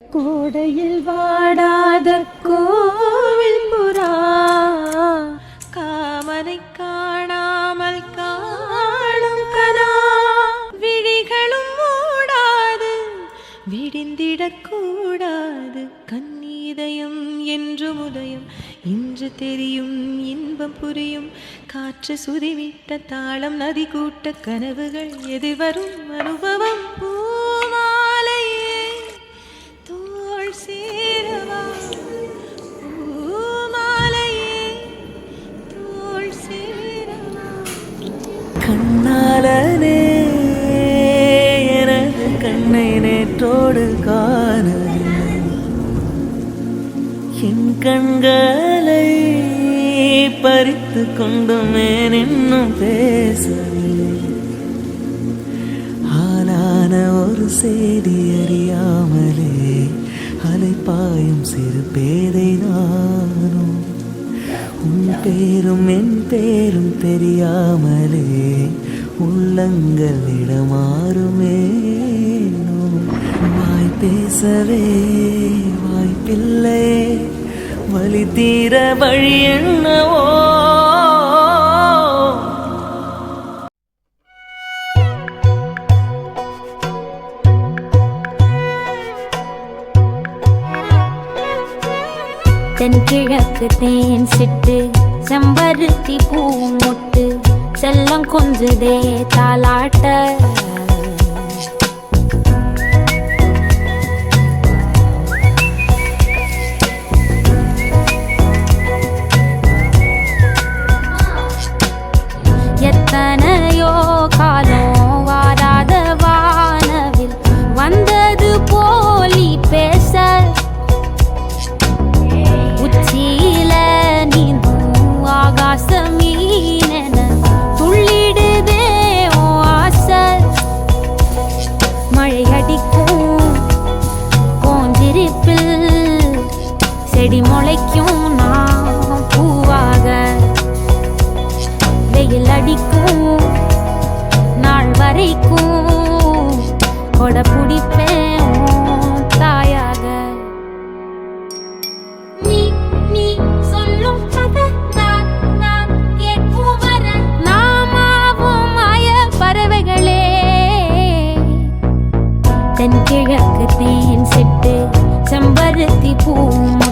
கோடையில் வாடாத கோவில் புறா காமனை காணாமல் காணும் கனா விழிகளும் மூடாது விடிந்திடக்கூடாது கண்ணீதயம் என்று உதயம் இன்று தெரியும் இன்பம் புரியும். காற்று சுதிவிட்ட தாளம் நதி கூட்ட கனவுகள் எதிர்வரும் அனுபவம் போ என் கண்களை பறித்து கொண்டுமே நின்னும் பேசவில்லை ஆனான ஒரு செய்தி அறியாமலே அலைப்பாயும் சிறு பேதை நானும். உன் பேரும் என் பேரும் தெரியாமலே உள்ளங்கள் இடமாறுமே. பேசவே வாய்ப்பில்லை. வழி தீர வழி என்னவோ தென் கிழக்கு தேன் சிட்டு செம்பருத்தி பூ முட்டு செல்லம் கொஞ்சுதே தாளாட்ட. மழை அடிக்கும். கோஞ்சிருப்பில் செடி முளைக்கும். தென்கிழக்கு தேன் சிட்டு செம்பருத்தி பூமா